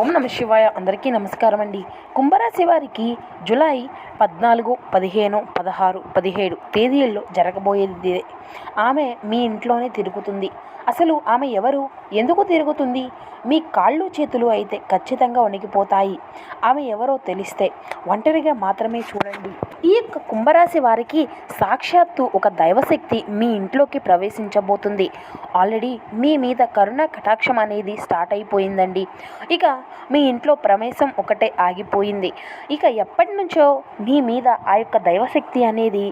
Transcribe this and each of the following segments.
ఓం నమ శివాయ. అందరికీ నమస్కారం అండి. కుంభరాశి వారికి జులై పద్నాలుగు పదిహేను పదహారు పదిహేడు తేదీల్లో జరగబోయేది ఆమె మీ ఇంట్లోనే తిరుగుతుంది. అసలు ఆమె ఎవరు? ఎందుకు తిరుగుతుంది? మీ కాళ్ళు చేతులు అయితే ఖచ్చితంగా వణికిపోతాయి. ఆమె ఎవరో తెలిస్తే ఒంటరిగా మాత్రమే చూడండి. ఈ యొక్క కుంభరాశి వారికి సాక్షాత్తు ఒక దైవశక్తి మీ ఇంట్లోకి ప్రవేశించబోతుంది. ఆల్రెడీ మీ మీద కరుణ కటాక్షం అనేది స్టార్ట్ అయిపోయిందండి. ఇక మీ ఇంట్లో ప్రవేశం ఒకటే ఆగిపోయింది. ఇక ఎప్పటి నుంచో మీ మీద ఆ యొక్క దైవశక్తి అనేది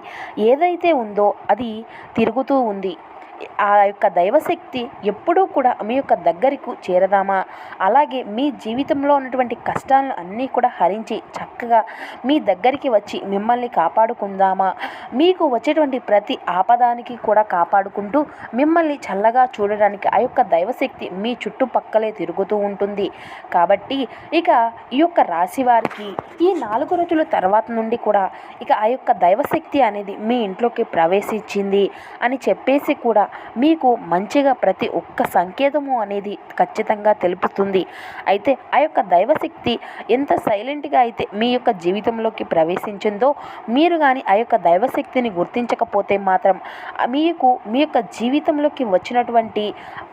ఏదైతే ఉందో అది తిరుగుతూ ఉంది. ఆ యొక్క దైవశక్తి ఎప్పుడూ కూడా మీ యొక్క దగ్గరకు చేరదామా? అలాగే మీ జీవితంలో ఉన్నటువంటి కష్టాలను అన్నీ కూడా హరించి చక్కగా మీ దగ్గరికి వచ్చి మిమ్మల్ని కాపాడుకుందామా? మీకు వచ్చేటువంటి ప్రతి ఆపదానికి కూడా కాపాడుకుంటూ మిమ్మల్ని చల్లగా చూడడానికి ఆ యొక్క దైవశక్తి మీ చుట్టుపక్కలే తిరుగుతూ ఉంటుంది. కాబట్టి ఇక ఈ యొక్క రాశి వారికి ఈ నాలుగు రోజుల తర్వాత నుండి కూడా ఇక ఆ యొక్క దైవశక్తి అనేది మీ ఇంట్లోకి ప్రవేశించింది అని చెప్పేసి కూడా మీకు మంచిగా ప్రతి ఒక్క సంకేతము అనేది ఖచ్చితంగా తెలుపుతుంది. అయితే ఆ యొక్క దైవశక్తి ఎంత సైలెంట్గా అయితే మీ యొక్క జీవితంలోకి ప్రవేశించిందో మీరు కానీ ఆ యొక్క దైవశక్తిని గుర్తించకపోతే మాత్రం మీకు మీ యొక్క జీవితంలోకి వచ్చినటువంటి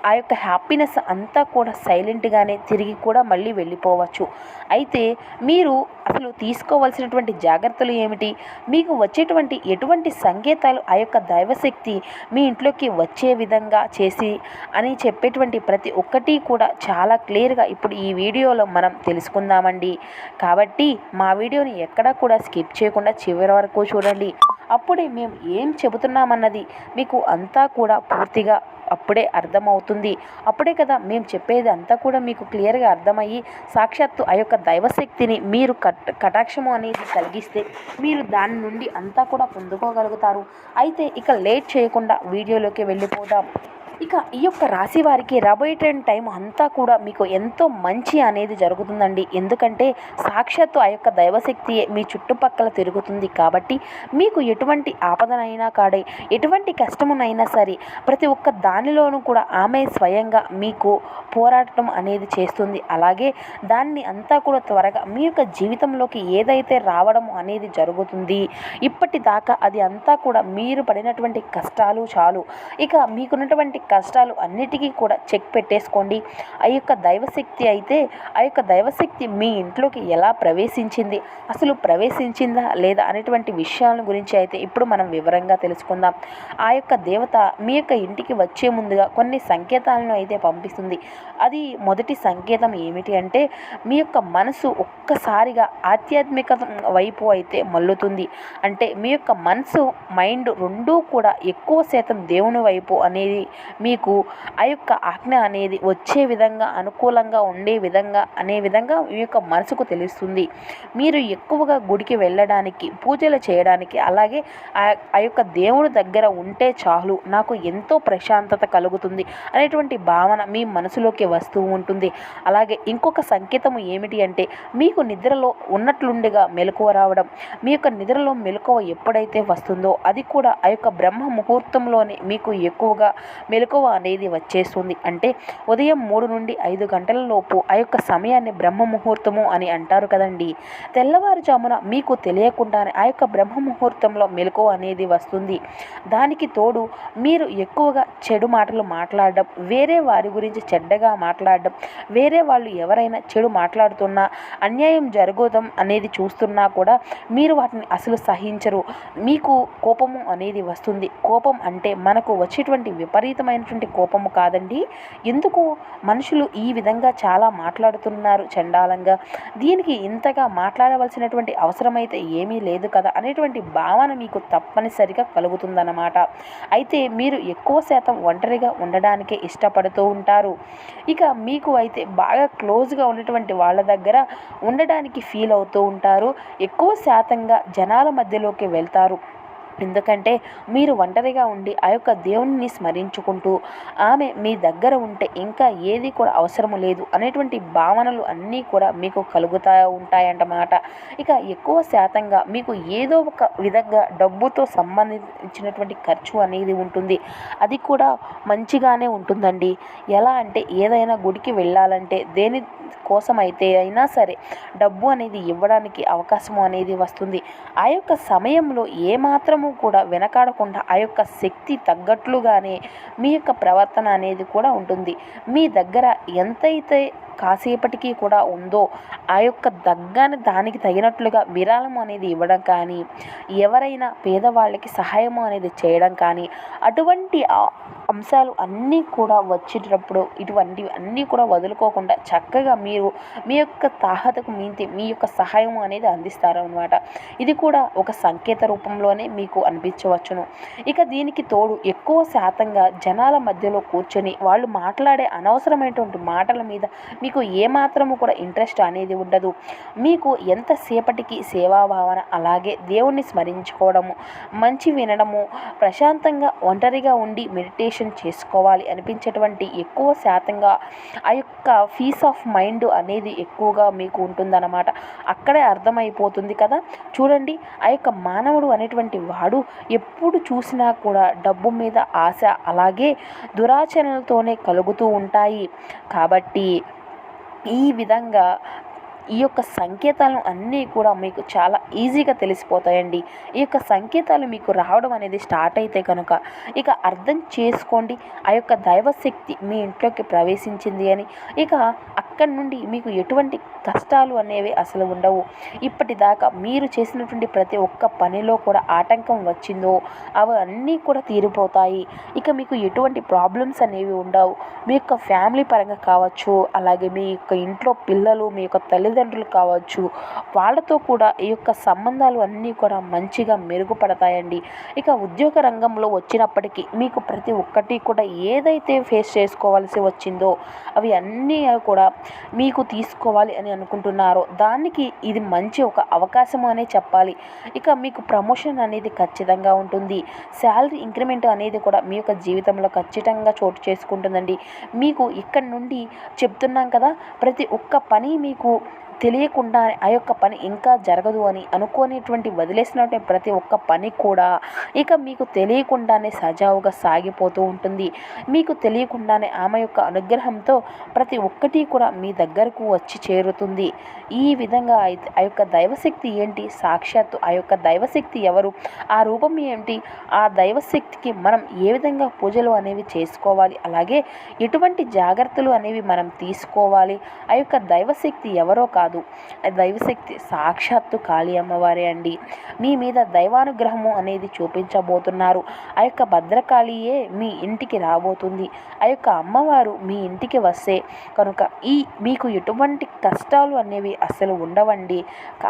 ఆ యొక్క హ్యాపీనెస్ అంతా కూడా సైలెంట్గానే తిరిగి కూడా మళ్ళీ వెళ్ళిపోవచ్చు. అయితే మీరు అసలు తీసుకోవాల్సినటువంటి జాగ్రత్తలు ఏమిటి? మీకు వచ్చేటువంటి ఎటువంటి సంకేతాలు ఆ యొక్క దైవశక్తి మీ ఇంట్లోకి వచ్చి విధంగా చేసి అని చెప్పేటువంటి ప్రతి ఒక్కటి కూడా చాలా క్లియర్గా ఇప్పుడు ఈ వీడియోలో మనం తెలుసుకుందామండి. కాబట్టి మా వీడియోని ఎక్కడా కూడా స్కిప్ చేయకుండా చివరి వరకు చూడండి. అప్పుడే మేము ఏం చెబుతున్నామన్నది మీకు అంతా కూడా పూర్తిగా అప్పుడే అర్థమవుతుంది. అప్పుడే కదా మేము చెప్పేది అంతా కూడా మీకు క్లియర్గా అర్థమయ్యి సాక్షాత్తు ఆ యొక్క దైవశక్తిని మీరు కట్ కటాక్షము అనేది కలిగిస్తే మీరు దాని నుండి అంతా కూడా పొందుకోగలుగుతారు. అయితే ఇక లేట్ చేయకుండా వీడియోలోకి వెళ్ళిపోదాం. ఇక ఈ యొక్క రాశి వారికి రాబోయేటువంటి టైం అంతా కూడా మీకు ఎంతో మంచి అనేది జరుగుతుందండి. ఎందుకంటే సాక్షాత్తు ఆ యొక్క దైవశక్తియే మీ చుట్టుపక్కల తిరుగుతుంది కాబట్టి మీకు ఎటువంటి ఆపదనైనా కాడే ఎటువంటి కష్టమునైనా సరే ప్రతి ఒక్క దానిలోనూ కూడా ఆమె స్వయంగా మీకు పోరాటం అనేది చేస్తుంది. అలాగే దాన్ని అంతా కూడా త్వరగా మీ యొక్క జీవితంలోకి ఏదైతే రావడం అనేది జరుగుతుంది ఇప్పటిదాకా అది అంతా కూడా మీరు పడినటువంటి కష్టాలు చాలు. ఇక మీకున్నటువంటి కష్టాలు అన్నిటికీ కూడా చెక్ పెట్టేసుకోండి. ఆ యొక్క దైవశక్తి అయితే ఆ యొక్క దైవశక్తి మీ ఇంట్లోకి ఎలా ప్రవేశించింది? అసలు ప్రవేశించిందా లేదా అనేటువంటి విషయాల గురించి అయితే ఇప్పుడు మనం వివరంగా తెలుసుకుందాం. ఆ యొక్క దేవత మీ యొక్క ఇంటికి వచ్చే ముందుగా కొన్ని సంకేతాలను అయితే పంపిస్తుంది. అది మొదటి సంకేతం ఏమిటి అంటే మీ యొక్క మనసు ఒక్కసారిగా ఆధ్యాత్మిక వైపు అయితే మల్లుతుంది అంటే మీ యొక్క మనసు మైండ్ రెండూ కూడా ఎక్కువ శాతం దేవుని వైపు అనేది మీకు ఆ యొక్క ఆజ్ఞ అనేది వచ్చే విధంగా అనుకూలంగా ఉండే విధంగా అనే విధంగా మీ యొక్క మనసుకు తెలుస్తుంది. మీరు ఎక్కువగా గుడికి వెళ్ళడానికి పూజలు చేయడానికి అలాగే ఆ ఆ యొక్క దేవుడి దగ్గర ఉంటే చాలు నాకు ఎంతో ప్రశాంతత కలుగుతుంది అనేటువంటి భావన మీ మనసులోకి వస్తూ ఉంటుంది. అలాగే ఇంకొక సంకేతం ఏమిటి అంటే మీకు నిద్రలో ఉన్నట్లుండిగా మెలకువ రావడం మీ యొక్క నిద్రలో మెలకువ ఎప్పుడైతే వస్తుందో అది కూడా ఆ యొక్క బ్రహ్మ ముహూర్తంలోనే మీకు ఎక్కువగా మెలకువ అనేది వచ్చేస్తుంది. అంటే ఉదయం మూడు నుండి ఐదు గంటల లోపు ఆ యొక్క సమయాన్ని బ్రహ్మ ముహూర్తము అని అంటారు కదండి. తెల్లవారుజామున మీకు తెలియకుండానే ఆ యొక్క బ్రహ్మ ముహూర్తంలో మెలకువ అనేది వస్తుంది. దానికి తోడు మీరు ఎక్కువగా చెడు మాటలు మాట్లాడడం వేరే వారి గురించి చెడ్డగా మాట్లాడడం వేరే వాళ్ళు ఎవరైనా చెడు మాట్లాడుతున్నా అన్యాయం జరగడం అనేది చూస్తున్నా కూడా మీరు వాటిని అసలు సహించరు. మీకు కోపము అనేది వస్తుంది. కోపం అంటే మనకు వచ్చేటువంటి విపరీతమైనటువంటి కోపము కాదండి. ఎందుకు మనుషులు ఈ విధంగా చాలా మాట్లాడుతున్నారు చండాలంగా? దీనికి ఇంతగా మాట్లాడవలసినటువంటి అవసరమైతే ఏమీ లేదు కదా అనేటువంటి భావన మీకు తప్పనిసరిగా కలుగుతుందన్నమాట. అయితే మీరు ఎక్కువ శాతం ఒంటరిగా ఉండడానికే ఇష్టపడుతూ ఉంటారు. ఇక మీకు అయితే బాగా క్లోజ్గా ఉన్నటువంటి వాళ్ళ దగ్గర ఉండడానికి ఫీల్ అవుతూ ఉంటారు. ఎక్కువ శాతంగా జనాల మధ్యలోకి వెళ్తారు. ఎందుకంటే మీరు ఒంటరిగా ఉండి ఆ యొక్క దేవుణ్ణి స్మరించుకుంటూ ఆమె మీ దగ్గర ఉంటే ఇంకా ఏది కూడా అవసరం లేదు అనేటువంటి భావనలు అన్నీ కూడా మీకు కలుగుతా ఉంటాయంటమాట. ఇక ఎక్కువ శాతంగా మీకు ఏదో ఒక విధంగా డబ్బుతో సంబంధించినటువంటి ఖర్చు అనేది ఉంటుంది. అది కూడా మంచిగానే ఉంటుందండి. ఎలా అంటే ఏదైనా గుడికి వెళ్ళాలంటే దేని కోసమైతే అయినా సరే డబ్బు అనేది ఇవ్వడానికి అవకాశం అనేది వస్తుంది. ఆ యొక్క సమయంలో ఏమాత్రము కూడా వెనకాడకుండా ఆ యొక్క శక్తి తగ్గట్లుగానే మీ యొక్క ప్రవర్తన అనేది కూడా ఉంటుంది. మీ దగ్గర ఎంతైతే కాసేపటికి కూడా ఉందో ఆ యొక్క దగ్గని దానికి తగినట్లుగా విరాళం అనేది ఇవ్వడం కానీ ఎవరైనా పేదవాళ్ళకి సహాయం అనేది చేయడం కానీ అటువంటి అంశాలు అన్నీ కూడా వచ్చేటప్పుడు ఇటువంటివి అన్నీ కూడా వదులుకోకుండా చక్కగా మీరు మీ యొక్క తాహతకు మించి మీ యొక్క సహాయం అనేది అందిస్తారు అనమాట ఇది కూడా ఒక సంకేత రూపంలోనే మీకు అనిపించవచ్చును. ఇక దీనికి తోడు ఎక్కువ శాతంగా జనాల మధ్యలో కూర్చొని వాళ్ళు మాట్లాడే అనవసరమైనటువంటి మాటల మీద మీకు ఏమాత్రము కూడా ఇంట్రెస్ట్ అనేది ఉండదు. మీకు ఎంతసేపటికి సేవాభావన అలాగే దేవుణ్ణి స్మరించుకోవడము మంచి వినడము ప్రశాంతంగా ఒంటరిగా ఉండి మెడిటేషన్ చేసుకోవాలి అనిపించేటువంటి ఎక్కువ శాతంగా ఆ యొక్క పీస్ ఆఫ్ మైండ్ అనేది ఎక్కువగా మీకు ఉంటుందన్నమాట. అక్కడే అర్థమైపోతుంది కదా. చూడండి ఆ యొక్క మానవుడు అనేటువంటి వాడు ఎప్పుడు చూసినా కూడా డబ్బు మీద ఆశ అలాగే దురాచరణలతోనే కలుగుతూ ఉంటాయి. కాబట్టి ఈ విధంగా ఈ యొక్క సంకేతాలు అన్నీ కూడా మీకు చాలా ఈజీగా తెలిసిపోతాయండి. ఈ యొక్క సంకేతాలు మీకు రావడం అనేది స్టార్ట్ అయితే కనుక ఇక అర్థం చేసుకోండి. ఆ యొక్క దైవశక్తి మీ ఇంట్లోకి ప్రవేశించింది అని ఇక అక్కడి నుండి మీకు ఎటువంటి కష్టాలు అనేవి అసలు ఉండవు. ఇప్పటిదాకా మీరు చేసినటువంటి ప్రతి ఒక్క పనిలో కూడా ఆటంకం వచ్చిందో అవి అన్నీ కూడా తీరిపోతాయి. ఇక మీకు ఎటువంటి ప్రాబ్లమ్స్ అనేవి ఉండవు. మీ యొక్క ఫ్యామిలీ పరంగా కావచ్చు అలాగే మీ యొక్క ఇంట్లో పిల్లలు మీ యొక్క తల్లిదండ్రులు తల్లిదండ్రులు కావచ్చు వాళ్ళతో కూడా ఈ యొక్క సంబంధాలు అన్నీ కూడా మంచిగా మెరుగుపడతాయండి. ఇక ఉద్యోగ రంగంలో వచ్చినప్పటికీ మీకు ప్రతి ఒక్కటి కూడా ఏదైతే ఫేస్ చేసుకోవాల్సి వచ్చిందో అవి అన్నీ కూడా మీకు తీసుకోవాలి అని అనుకుంటున్నారో దానికి ఇది మంచి ఒక అవకాశం అనే చెప్పాలి. ఇక మీకు ప్రమోషన్ అనేది ఖచ్చితంగా ఉంటుంది. శాలరీ ఇంక్రిమెంట్ అనేది కూడా మీ యొక్క జీవితంలో ఖచ్చితంగా చోటు చేసుకుంటుందండి. మీకు ఇక్కడ నుండి చెప్తున్నాం కదా ప్రతి ఒక్క పని మీకు తెలియకుండా ఆ యొక్క పని ఇంకా జరగదు అని అనుకోనేటువంటి వదిలేసినటువంటి ప్రతి ఒక్క పని కూడా ఇక మీకు తెలియకుండానే సజావుగా సాగిపోతూ ఉంటుంది. మీకు తెలియకుండానే ఆమె యొక్క అనుగ్రహంతో ప్రతి ఒక్కటి కూడా మీ దగ్గరకు వచ్చి చేరుతుంది. ఈ విధంగా అయితే ఆ యొక్క దైవశక్తి ఏంటి? సాక్షాత్తు ఆ యొక్క దైవశక్తి ఎవరు? ఆ రూపం ఏంటి? ఆ దైవశక్తికి మనం ఏ విధంగా పూజలు అనేవి చేసుకోవాలి? అలాగే ఎటువంటి జాగ్రత్తలు అనేవి మనం తీసుకోవాలి? ఆ యొక్క దైవశక్తి ఎవరో కాదు కాదు. దైవశక్తి సాక్షాత్తు కాళీ అమ్మవారే అండి. మీ మీద దైవానుగ్రహము అనేది చూపించబోతున్నారు. ఆ యొక్క భద్రకాళియే మీ ఇంటికి రాబోతుంది. ఆ యొక్క అమ్మవారు మీ ఇంటికి వస్తే కనుక ఈ మీకు ఎటువంటి కష్టాలు అనేవి అసలు ఉండవండి.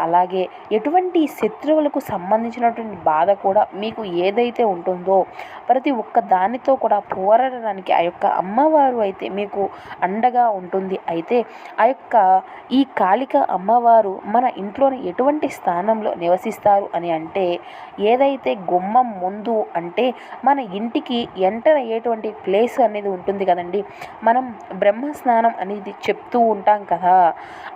అలాగే ఎటువంటి శత్రువులకు సంబంధించినటువంటి బాధ కూడా మీకు ఏదైతే ఉంటుందో ప్రతి ఒక్క దానితో కూడా పోరాడడానికి ఆ యొక్క అమ్మవారు అయితే మీకు అండగా ఉంటుంది. అయితే ఆ యొక్క ఈ ఇక అమ్మవారు మన ఇంట్లోని ఎటువంటి స్థానంలో నివసిస్తారు అని అంటే ఏదైతే గుమ్మం ముందు అంటే మన ఇంటికి ఎంటర్ అయ్యేటువంటి ప్లేస్ అనేది ఉంటుంది కదండి. మనం బ్రహ్మస్నానం అనేది చెప్తూ ఉంటాం కదా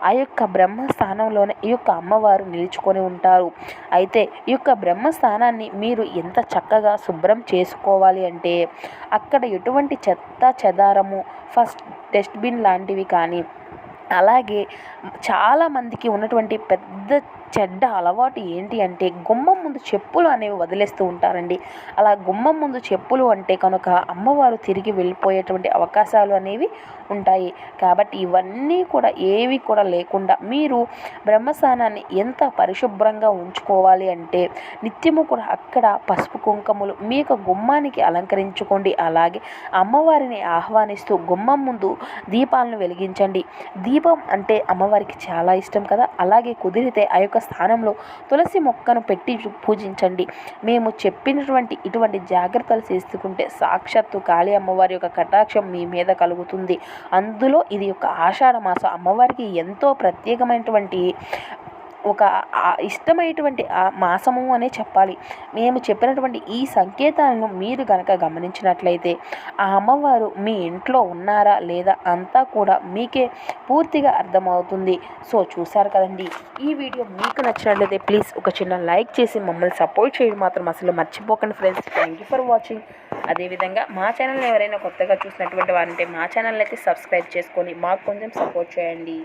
ఆ యొక్క బ్రహ్మస్థానంలోనే ఈ యొక్క అమ్మవారు నిలుచుకొని ఉంటారు. అయితే ఈ యొక్క బ్రహ్మస్థానాన్ని మీరు ఎంత చక్కగా శుభ్రం చేసుకోవాలి అంటే అక్కడ ఎటువంటి చెత్త చెదారము ఫస్ట్ డస్ట్బిన్ లాంటివి కానీ అలాగే చాలామందికి ఉన్నటువంటి పెద్ద చెడ్డ అలవాటు ఏంటి అంటే గుమ్మం ముందు చెప్పులు అనేవి వదిలేస్తూ ఉంటారండి. అలా గుమ్మం ముందు చెప్పులు అంటే కనుక అమ్మవారు తిరిగి వెళ్ళిపోయేటువంటి అవకాశాలు అనేవి ఉంటాయి. కాబట్టి ఇవన్నీ కూడా ఏవి కూడా లేకుండా మీరు బ్రహ్మస్థానాన్ని ఎంత పరిశుభ్రంగా ఉంచుకోవాలి అంటే నిత్యము కూడా అక్కడ పసుపు కుంకుమలు మీ యొక్క గుమ్మానికి అలంకరించుకోండి. అలాగే అమ్మవారిని ఆహ్వానిస్తూ గుమ్మం ముందు దీపాలను వెలిగించండి. దీపం అంటే అమ్మవారికి చాలా ఇష్టం కదా? అలాగే కుదిరితే ఆ యొక్క స్థానంలో తులసి మొక్కను పెట్టి పూజించండి. మేము చెప్పినటువంటి ఇటువంటి జాగ్రత్తలు చేసుకుంటే సాక్షాత్తు కాళీ అమ్మవారి యొక్క కటాక్షం మీ మీద కలుగుతుంది. అందులో ఇది యొక్క ఆషాఢ మాసం. అమ్మవారికి ఎంతో ప్రత్యేకమైనటువంటి ఒక ఇష్టమైనటువంటి ఆ మాసము అనే చెప్పాలి. మేము చెప్పినటువంటి ఈ సంకేతాలను మీరు కనుక గమనించినట్లయితే ఆ అమ్మవారు మీ ఇంట్లో ఉన్నారా లేదా అంతా కూడా మీకే పూర్తిగా అర్థమవుతుంది. సో చూసారు కదండి. ఈ వీడియో మీకు నచ్చినట్లయితే ప్లీజ్ ఒక చిన్న లైక్ చేసి మమ్మల్ని సపోర్ట్ చేయడం మాత్రం అసలు మర్చిపోకండి friends. Thank you for watching అదేవిధంగా మా ఛానల్ని ఎవరైనా కొత్తగా చూసినటువంటి వారంటే మా ఛానల్ అయితే సబ్స్క్రైబ్ చేసుకొని మాకు కొంచెం సపోర్ట్ చేయండి.